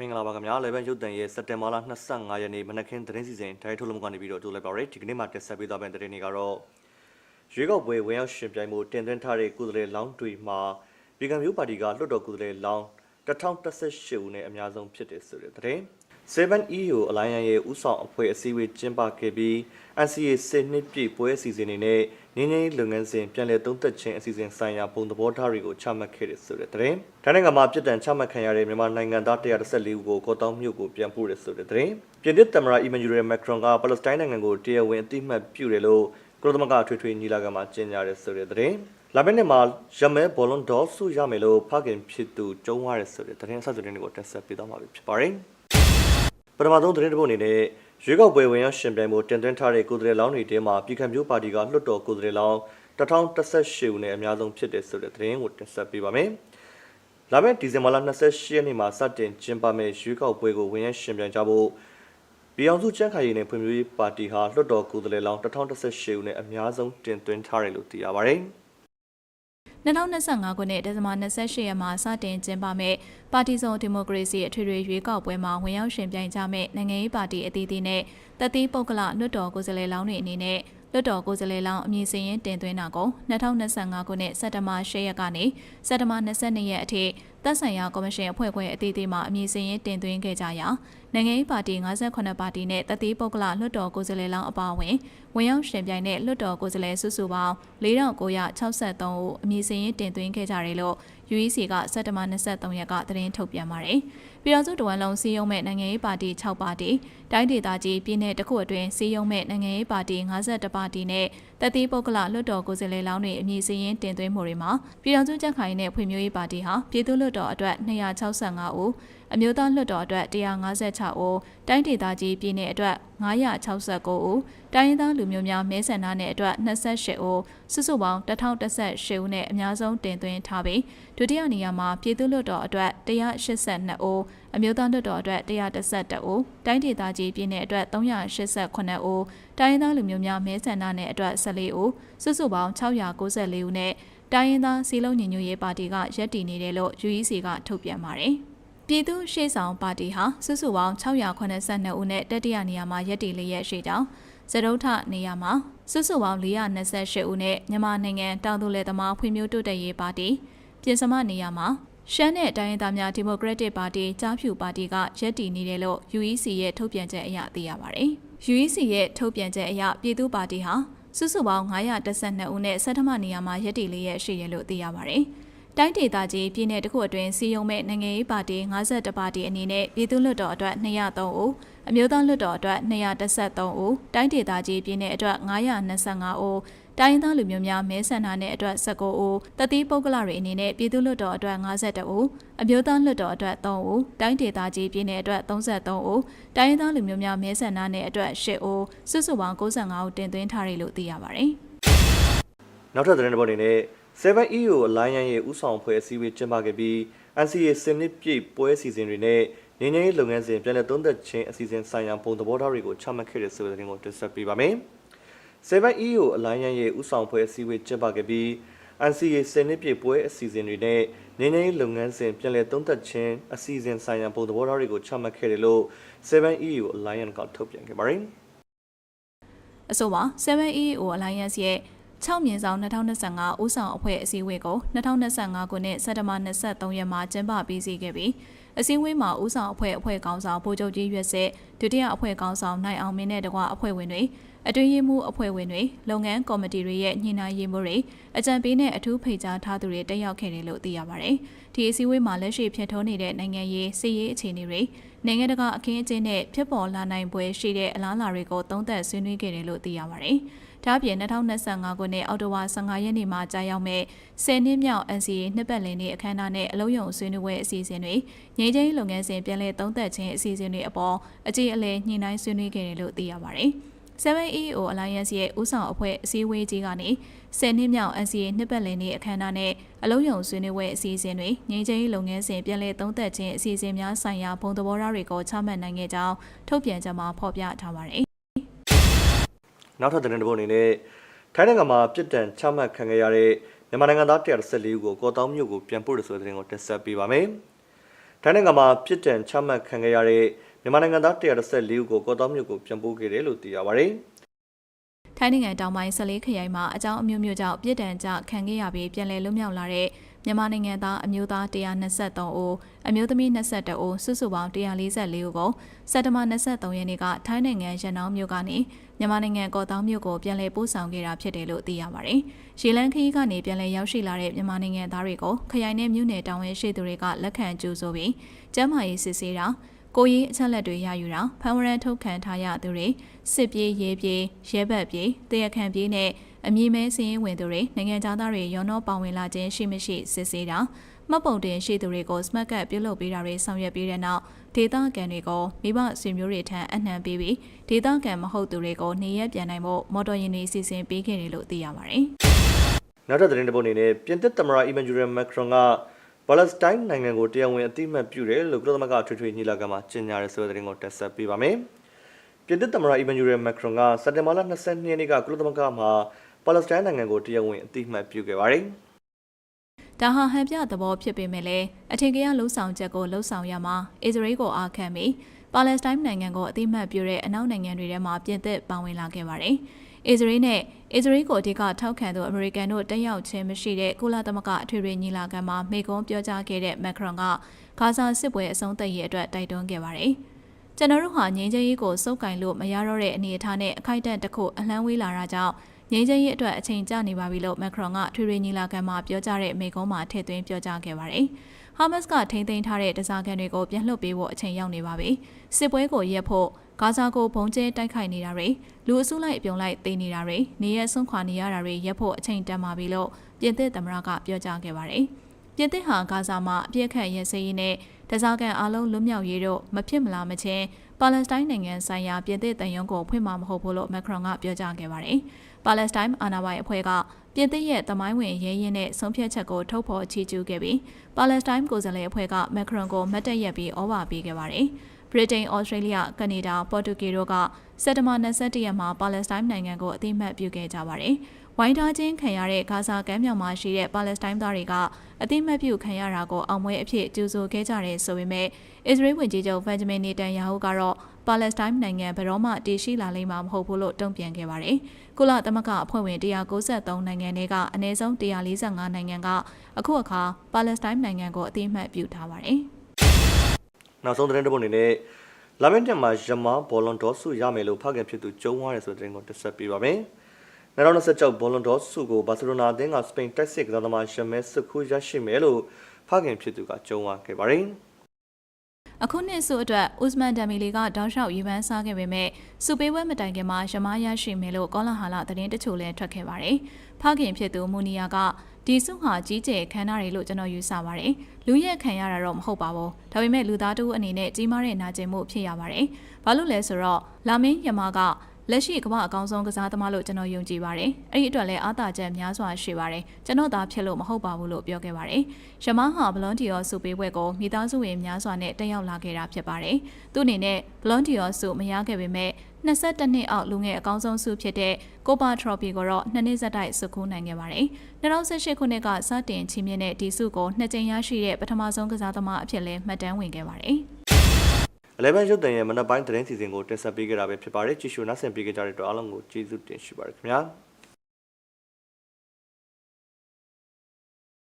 မင်္ဂလာပါခင်ဗျာ11ရုပ်တန်ရဲ့စက်တင်ဘာလ25ရက်နေ့မနက်ခင်းသတင်းစီစဉ်တိုင်းထုတ်လုံးကနေပြီးတော့တိုးလိုက်ပါရယ်ဒီကနေ့မှာတက်ဆက်ပေးသွားမယ့်သတင်းတွေကတော့ရွေးကောက်ပွဲဝင်ရောက်ရှင်ပြိုင်မှုတင်သွင်းထားတဲ့ကုသလေလောင်းတွေမှာပြည်ကံမျိုးပါတီကလွှတ်တော်ကုသလေလောင်း1018ဦးနဲ့အများဆုံးဖြစ်တယ်ဆိုတဲ့သတင်း 7EU Alliance ရဲ့ဥဆောင်အဖွဲ့အစည်းအဝေးကျင်းပခဲ့ပြီး NCA 10နှစ်ပြည့်ပွဲအစီအစဉ်တွေနဲ့နင်းနေလုပ်ငန်းစဉ်ပြန်လည်သုံးသပ်ခြင်းအစီအစဉ်ဆိုင်ရာပုံသဘောထားတွေကိုချမှတ်ခဲ့တယ်ဆိုတဲ့သတင်း။တိုင်းနိုင်ငံမှာပြည်တံချမှတ်ခံရတဲ့မြန်မာနိုင်ငံသား114ဦးကိုကော့တောင်းမြို့ကိုပြန်ပို့တယ်ဆိုတဲ့သတင်း။ပြင်သစ်သမ္မတအီမန်ယူရယ်မက်ခရွန်ကပါလက်စတိုင်းနိုင်ငံကိုတရားဝင်အသိအမှတ်ပြုတယ်လို့ကုလသမဂ္ဂထွေထွေညီလာခံမှာကြေညာတယ်ဆိုတဲ့သတင်း။လာမယ့်နှစ်မှာရမဲဘောလုံးဒေါ်ဆုရမယ်လို့ဖခင်ဖြစ်သူကြုံရတဲ့ဆိုတဲ့သတင်းအဆက်အသွယ်တွေကိုတက်ဆက်ပေးသွားမှာဖြစ်ပါတယ်။ ပထမဆုံးသတင်းတစ်ပုဒ်အနေနဲ့ရွေးကောက်ပွဲဝင်ရောက်ရှင်ပြိုင်မှုတင်သွင်းထားတဲ့ကိုယ်စားလှယ်လောင်းတွေထဲမှာပြည်ခံမျိုးပါတီကလွှတ်တော်ကိုယ်စားလှယ်လောင်း1018ဦးနဲ့အများဆုံးဖြစ်တဲ့ဆိုတဲ့သတင်းကိုတင်ဆက်ပေးပါမယ်။လာမယ့်ဒီဇင်ဘာလ28ရက်နေ့မှာစတင်ကျင်းပမယ့်ရွေးကောက်ပွဲကိုဝင်ရောက်ရှင်ပြိုင်ကြဖို့ပြည်အောင်စုကျန်းခိုင်ရေးနဲ့ဖွံ့ဖြိုးရေးပါတီဟာလွှတ်တော်ကိုယ်စားလှယ်လောင်း1018ဦးနဲ့အများဆုံးတင်သွင်းထားတယ်လို့သိရပါတယ်။ 2025ခုနှစ်ဒီဇင်ဘာ28ရက်မှာစတင်ကျင်းပမဲ့ပါတီစုံဒီမိုကရေစီအထွေထွေရွေးကောက်ပွဲမှာဝင်ရောက်ရှင်ပြိုင်ကြမဲ့နိုင်ငံရေးပါတီအသီးသီးနဲ့တပ်သီးပုဂ္ဂလလွှတ်တော်ကိုယ်စားလှယ်လောင်းတွေအနေနဲ့လွှတ်တော်ကိုယ်စားလှယ်လောင်းအမည်စရင်းတင်သွင်းတာကို2025ခုနှစ်စက်တဘာ10ရက်ကနေစက်တဘာ22ရက်အထိသက်ဆိုင်ရာကော်မရှင်အဖွဲ့ခွဲအသီးသီးမှအမည်စရင်းတင်သွင်းခဲ့ကြရာနိုင်ငံရေးပါတီ58ပါတီနဲ့တပ်သီးပုဂ္ဂလလွှတ်တော်ကိုယ်စားလှယ်လောင်းအပါအဝင်ဝင်ရောက်ရှင်ပြိုင်တဲ့လွှတ်တော်ကိုယ်စားလှယ်စုစုပေါင်း4963ဦးအမည်စရင်းတင်သွင်းခဲ့ကြတယ်လို့ UEC ကစက်တဘာ23ရက်ကသတင်းထုတ်ပြန်ပါတယ်။ပြည်တော်စုတဝန်လုံးစီးရုံးမဲ့နိုင်ငံရေးပါတီ6ပါတီတိုင်းဒေသကြီးပြည်내တစ်ခုအတွင်းစီးရုံးမဲ့နိုင်ငံရေးပါတီ52ပါတီနဲ့တပ်သီးပုဂ္ဂလလွှတ်တော်ကိုယ်စားလှယ်လောင်းတွေအမည်စရင်းတင်သွင်းမှုတွေမှာပြည်တော်စုကြက်ခိုင်နဲ့ဖွံ့ဖြိုးရေးပါတီဟာပြည်သူ့လွှတ်တော်အတွက်265ဦး အမျိုးသားလွှတ်တော်အတွက်156ဦးတိုင်းဒေသကြီးပြည်내အတွက်969ဦးတိုင်းရင်းသားလူမျိုးများမဲဆန္ဒနယ်အတွက်28ဦးစုစုပေါင်း1018ဦးနဲ့အများဆုံးတင်သွင်းထားပြီးဒုတိယနေရာမှာပြည်သူ့လွှတ်တော်အတွက်182ဦးအမျိုးသားလွှတ်တော်အတွက်112ဦးတိုင်းဒေသကြီးပြည်내အတွက်389ဦးတိုင်းရင်းသားလူမျိုးများမဲဆန္ဒနယ်အတွက်14ဦးစုစုပေါင်း694ဦးနဲ့တိုင်းရင်းသားစီလုံးညီညွတ်ရေးပါတီကရပ်တည်နေတယ်လို့ UEC ကထုတ်ပြန်ပါတယ်။ ပြည်သူ့ရှေ့ဆောင်ပါတီဟာစုစုပေါင်း682ဦးနဲ့တတိယနေရာမှာရပ်တည်လျက်ရှိကြောင်းဇဒုထနေရာမှာစုစုပေါင်း428ဦးနဲ့မြန်မာနိုင်ငံတောင်သူလယ်သမားဖွံ့ဖြိုးတိုးတက်ရေးပါတီပြင်စမနေရာမှာရှမ်းနဲ့တိုင်းရင်းသားများဒီမိုကရက်တစ်ပါတီကြားဖြူပါတီကရပ်တည်နေတယ်လို့ UEC ရဲ့ထုတ်ပြန်ချက်အရသိရပါတယ်။ UEC ရဲ့ထုတ်ပြန်ချက်အရပြည်သူ့ပါတီဟာစုစုပေါင်း912ဦးနဲ့ဆဋ္ဌမနေရာမှာရပ်တည်လျက်ရှိတယ်လို့သိရပါတယ်။ တိုင်းဒေသကြီးပြည်내တစ်ခုအတွင်းစီယုံမဲ့နိုင်ငံရေးပါတီ52ပါတီအနေနဲ့ပြည်သူ့လွှတ်တော်အတွက်203ဦးအမျိုးသားလွှတ်တော်အတွက်213ဦးတိုင်းဒေသကြီးပြည်내အတွက်925ဦးတိုင်းရင်းသားလူမျိုးများမဲဆန္ဒနယ်အတွက်19ဦးတတိပုဂ္ဂလတွေအနေနဲ့ပြည်သူ့လွှတ်တော်အတွက်52ဦးအမျိုးသားလွှတ်တော်အတွက်3ဦးတိုင်းဒေသကြီးပြည်내အတွက်33ဦးတိုင်းရင်းသားလူမျိုးများမဲဆန္ဒနယ်အတွက်10ဦးစုစုပေါင်း95ဦးတင်သွင်းထားတယ်လို့သိရပါတယ် နောက်ထပ်သတင်းတစ်ပုဒ်အနေနဲ့ 7EU Alliance ရဲ့ဥဆောင်ဖွဲ့အစည်းအဝေးကျင်းပခဲ့ပြီး NCA စနစ်ပြည့်ပွဲအစီအစဉ်တွေနဲ့ငင်းငင်းလုပ်ငန်းစဉ်ပြန်လည်သုံးသပ်ခြင်းအစီအစဉ်ဆိုင်ရာပုံသဘောထားတွေကိုချမှတ်ခဲ့တဲ့ဆိုတဲ့သတင်းကိုတင်ဆက်ပေးပါမယ်။ 7EU Alliance ရဲ့ဥဆောင်ဖွဲ့အစည်းအဝေးကျင်းပခဲ့ပြီး NCA စနစ်ပြည့်ပွဲအစီအစဉ်တွေနဲ့ငင်းငင်းလုပ်ငန်းစဉ်ပြန်လည်သုံးသပ်ခြင်းအစီအစဉ်ဆိုင်ရာပုံသဘောထားတွေကိုချမှတ်ခဲ့တယ်လို့ 7EU Alliance ကထုတ်ပြန်ခဲ့ပါတယ်။အဆိုပါ 7EO Alliance ရဲ့ 6မြင်းဆောင်2025ဦးဆောင်အဖွဲ့အစည်းအဝေးကို2025ခုနှစ်စက်တဘာ23ရက်မှာကျင်းပပြီးစီးခဲ့ပြီးအစည်းအဝေးမှာဦးဆောင်အဖွဲ့အဖွဲ့ကောင်းဆောင်ဗိုလ်ချုပ်ကြီးရွက်စစ်ဒုတိယအဖွဲ့ကောင်းဆောင်နိုင်အောင်မင်းနဲ့တကွအဖွဲ့ဝင်တွေအတွင်းရေးမှူးအဖွဲ့ဝင်တွေလုပ်ငန်းကော်မတီတွေရဲ့ညှိနှိုင်းရေးမှူးတွေအကြံပေးနဲ့အထူးဖိတ်ကြားထားသူတွေတက်ရောက်ခဲ့တယ်လို့သိရပါတယ်။ဒီအစည်းအဝေးမှာလက်ရှိဖြစ်ထွန်းနေတဲ့နိုင်ငံရေးစီးရေးအခြေအနေတွေနိုင်ငံတကာအခင်းအကျင်းနဲ့ဖြစ်ပေါ်လာနိုင်ပွဲရှိတဲ့အလားအလာတွေကိုသုံးသပ်ဆွေးနွေးခဲ့တယ်လို့သိရပါတယ်။ ဒါ့အပြင်2025ခုနှစ်အောက်တိုဘာ15ရက်နေ့မှာကြာရောက်မဲ့10နှစ်မြောက် NCA နှစ်ပတ်လည်နေ့အခမ်းအနားနဲ့အလုံးယုံဆွေးနွေးပွဲအစီအစဉ်တွေငြိမ်းချမ်းရေးလုပ်ငန်းစဉ်ပြန်လည်သုံးသပ်ခြင်းအစီအစဉ်တွေအပေါ်အကြေအလဲညှိနှိုင်းဆွေးနွေးခဲ့တယ်လို့သိရပါတယ်။ 7EO Alliance ရဲ့ဦးဆောင်အဖွဲ့အစည်းအဝေးကြီးကနေ10နှစ်မြောက် NCA နှစ်ပတ်လည်နေ့အခမ်းအနားနဲ့အလုံးယုံဆွေးနွေးပွဲအစီအစဉ်တွေငြိမ်းချမ်းရေးလုပ်ငန်းစဉ်ပြန်လည်သုံးသပ်ခြင်းအစီအစဉ်များဆိုင်ရာဘုံသဘောထားတွေကိုချမှတ်နိုင်ခဲ့ကြောင်းထုတ်ပြန်ကြမှာဖော်ပြထားပါတယ် နောက်ထပ်သတင်းတစ်ပုဒ်အနေနဲ့ထိုင်းနိုင်ငံမှာပြစ်ဒဏ်ချမှတ်ခံခဲ့ရတဲ့မြန်မာနိုင်ငံသား114ဦးကိုကော့တောင်းမြို့ကိုပြန်ပို့ရဆိုတဲ့သတင်းကိုတင်ဆက်ပေးပါမယ်။ထိုင်းနိုင်ငံမှာပြစ်ဒဏ်ချမှတ်ခံခဲ့ရတဲ့မြန်မာနိုင်ငံသား114ဦးကိုကော့တောမြို့ကိုပြန်ပို့ခဲ့တယ်လို့သိရပါတယ်ထိုင်းနိုင်ငံတောင်ပိုင်း14ခရိုင်မှာအကြောင်းအမျိုးမျိုးကြောင့်ပြည်ဒဏ်ကြခံခဲ့ရပြီးပြန်လည်လွတ်မြောက်လာတဲ့ မြန်မာနိုင်ငံသားအမျိုးသား123ဦးအမျိုးသမီး22ဦးစုစုပေါင်း144ဦးကိုစက်တဘာ23ရက်နေ့ကထိုင်းနိုင်ငံရန်နောင်းမြို့ကနေမြန်မာနိုင်ငံကော့တောင်းမြို့ကိုပြန်လည်ပို့ဆောင်ခဲ့တာဖြစ်တယ်လို့သိရပါတယ်။ရှီလန်ခရီးကနေပြန်လည်ရောက်ရှိလာတဲ့မြန်မာနိုင်ငံသားတွေကိုခရိုင်နဲ့မြို့နယ်တောင်ဝဲရှိသူတွေကလက်ခံကြိုဆိုပြီးကျန်းမာရေးစစ်ဆေးတာ ကိုရေးအချက်လက်တွေရယူတာဖန်ဝရန်ထုတ်ခံထားရသူတွေစစ်ပြေးရေးပြေးရဲဘက်ပြေးတရခန့်ပြေးနဲ့အမည်မဲစည်ရင်ဝင်သူတွေနိုင်ငံသားတွေရောနှောပါဝင်လာခြင်းရှိမရှိစစ်ဆေးတာမှတ်ပုံတင်ရှိသူတွေကိုစမတ်ကတ်ပြုလုပ်ပေးတာတွေဆောင်ရွက်ပြီးတဲ့နောက်ဒေသခံတွေကိုမိဘဆွေမျိုးတွေထံအနှံပေးပြီးဒေသခံမဟုတ်သူတွေကိုနေရက်ပြန်နိုင်ဖို့မော်တော်ယာဉ်တွေစီစဉ်ပေးခဲ့တယ်လို့သိရပါတယ်။နောက်ထပ်သတင်းတစ်ပုဒ်အနေနဲ့ပြင်သစ်သမ္မတအီမန်ဂျူရယ်မက်ခရွန်က ပါလက်စတိုင်းနိုင်ငံကိုတရားဝင်အသိအမှတ်ပြုတယ်လို့ကုလသမဂ္ဂထွေထွေညီလာခံမှာကြေညာရဲဆိုတဲ့သတင်းကိုတက်ဆက်ပေးပါမယ်။ပြင်သစ်သမ္မတအီမန်ဂျူရယ်မက်ခရွန်ကစက်တင်ဘာလ22ရက်နေ့ကကုလသမဂ္ဂမှာပါလက်စတိုင်းနိုင်ငံကိုတရားဝင်အသိအမှတ်ပြုခဲ့ပါတယ်။ဒါဟာဟန်ပြသဘောဖြစ်ပေမဲ့လည်းအထင်ကရလှုပ်ဆောင်ချက်ကိုလှုပ်ဆောင်ရမှာအစ္စရေးကိုအားခံပြီးပါလက်စတိုင်းနိုင်ငံကိုအသိမှတ်ပြုတဲ့အနောက်နိုင်ငံတွေထဲမှာပြင်သစ်ပါဝင်လာခဲ့ပါတယ်။ အစ္စရေးနဲ့အစ္စရေးကိုအဓိကထောက်ခံသူအမေရိကန်တို့တက်ရောက်ခြင်းမရှိတဲ့ကုလသမဂ္ဂအထွေထွေညီလာခံမှာမေကွန်းပြောကြားခဲ့တဲ့မက်ခရွန်ကဂါဇာစစ်ပွဲအဆုံးသတ်ရေးအတွက်တိုက်တွန်းခဲ့ပါတယ်။ကျွန်တော်တို့ဟာငြိမ်းချမ်းရေးကိုစုပ်ကင်လို့မရတော့တဲ့အနေအထားနဲ့အခိုက်အတန့်တစ်ခုအလှမ်းဝေးလာတာကြောင့်ငြိမ်းချမ်းရေးအတွက်အချိန်ကျနေပါပြီလို့မက်ခရွန်ကထွေထွေညီလာခံမှာပြောကြားတဲ့မိန့်ခွန်းမှာထည့်သွင်းပြောကြားခဲ့ပါတယ်။ဟာမတ်စ်ကထိန်းသိမ်းထားတဲ့တစားကန်တွေကိုပြန်လွှတ်ပေးဖို့အချိန်ရောက်နေပါပြီ။စစ်ပွဲကိုရပ်ဖို့ ဂါဇာကိုဘုံကျဲတိုက်ခိုက်နေတာတွေလူအစုလိုက်အပြုံလိုက်သိမ်းနေတာတွေနေရဆုံးခွာနေရတာတွေရပ်ဖို့အချိန်တန်ပါပြီလို့ပြင်သစ်သမ္မတကပြောကြားခဲ့ပါတယ်။ပြင်သစ်ဟာဂါဇာမှာအပြည့်အခတ်ရဲစည်းရေးနဲ့တစားကန်အလုံးလွတ်မြောက်ရေးတို့မဖြစ်မလားမချင်းပါလက်စတိုင်းနိုင်ငံဆိုင်ရာပြင်သစ်တန်ယုံကိုဖွင့်မှာမဟုတ်ဘူးလို့မက်ခရွန်ကပြောကြားခဲ့ပါတယ်။ပါလက်စတိုင်းအာဏာပိုင်အဖွဲ့ကပြင်သစ်ရဲ့တမိုင်းဝင်ရဲရင်နဲ့ဆုံးဖြတ်ချက်ကိုထုတ်ဖော်ချီးကျူးခဲ့ပြီးပါလက်စတိုင်းကိုယ်စားလှယ်အဖွဲ့ကမက်ခရွန်ကိုမတ်တက်ရက်ပြီးဩဝါပေးခဲ့ပါတယ်။ ဗြိတိန်၊ဩစတြေးလျ၊ကနေဒါ၊ပေါ်တူဂီတို့ကစက်တဘာ21ရက်မှာပါလက်စတိုင်းနိုင်ငံကိုအသိမှတ်ပြုခဲ့ကြပါတယ်။ဝိုင်းထားခြင်းခံရတဲ့ဂါဇာကမ်းမြောင်မှာရှိတဲ့ပါလက်စတိုင်းသားတွေကအသိမှတ်ပြုခံရတာကိုအောင်ပွဲအဖြစ်ကြိုဆိုခဲ့ကြတယ်ဆိုပေမဲ့အစ္စရေးဝန်ကြီးချုပ်ဗန်ဂျမင်နေတန်ယာဟုကတော့ပါလက်စတိုင်းနိုင်ငံဘယ်တော့မှတည်ရှိလာလိမ့်မှာမဟုတ်ဘူးလို့တုံ့ပြန်ခဲ့ပါတယ်။ကုလသမဂ္ဂအဖွဲ့ဝင်193နိုင်ငံတွေကအနည်းဆုံး145နိုင်ငံကအခုအခါပါလက်စတိုင်းနိုင်ငံကိုအသိမှတ်ပြုထားပါတယ်။ နောက်ဆုံးသတင်းတစ်ပုဒ်အနေနဲ့လာမင်းတက်မှာယမားဘောလွန်ဒေါ်စုရမယ်လို့ဖခင်ဖြစ်သူကြုံသွားတယ်ဆိုတဲ့သတင်းကိုတက်ဆက်ပေးပါမယ်။2026ဘောလွန်ဒေါ်စုကိုဘာစီလိုနာအသင်းကစပိန်တက်စစ်ကစားသမားယမဲစုခုရရှိမယ်လို့ဖခင်ဖြစ်သူကကြုံသွားခဲ့ပါတယ်။ အခုနှစ်စုအတွက်ဥစမန်ဒမ်မီလီကတောက်လျှောက်ယူပန်းစားခဲ့ပေမဲ့စုပေးပွဲမတိုင်ခင်မှာရမားရရှိမယ်လို့ကောလာဟာလသတင်းတချို့လည်းထွက်ခဲ့ပါတယ်။ဖခင်ဖြစ်သူမူနီယာကဒီစုဟာကြီးကျယ်ခမ်းနားတယ်လို့ကျွန်တော်ယူဆပါတယ်။လူရဲ့ခံရတာတော့မဟုတ်ပါဘူး။ဒါပေမဲ့လူသားတို့အနေနဲ့ကြီးမားတဲ့နာကျင်မှုဖြစ်ရပါတယ်။ဘာလို့လဲဆိုတော့လာမင်းယမားက လက်ရှိကမ္ဘာအကောင်းဆုံးကစားသမားလို့ကျွန်တော်ယုံကြည်ပါတယ်။အဲ့ဒီအတွက်လည်းအားသာချက်များစွာရှိပါတယ်။ကျွန်တော်သာဖြစ်လို့မဟုတ်ပါဘူးလို့ပြောခဲ့ပါတယ်။ယမဟာဘလွန်တီယောစုပေးပွဲကိုမိသားစုဝင်များစွာနဲ့တက်ရောက်လာခဲ့တာဖြစ်ပါတယ်။သူ့အနေနဲ့ဘလွန်တီယောစုမရခဲ့ပေမဲ့22နှစ်အောက်လူငယ်အကောင်းဆုံးစုဖြစ်တဲ့ကိုပါထရော်ဖီကိုတော့နှစ်နှစ်ဆက်တိုက်စုခိုးနိုင်ခဲ့ပါတယ်။2018ခုနှစ်ကစတင်ချီးမြှင့်တဲ့ဒီစုကိုနှစ်ကြိမ်ရရှိတဲ့ပထမဆုံးကစားသမားအဖြစ်လဲမှတ်တမ်းဝင်ခဲ့ပါတယ်။ 11ရုပ်သံရဲ့မနက်ပိုင်းသတင်းစီစဉ်ကိုတင်ဆက်ပေးကြတာပဲဖြစ်ပါတယ်ကြည့်ရှုနားဆင်ပေးကြတဲ့အတွက်အားလုံးကိုကျေးဇူးတင်ရှိပါတယ်ခင်ဗျာ။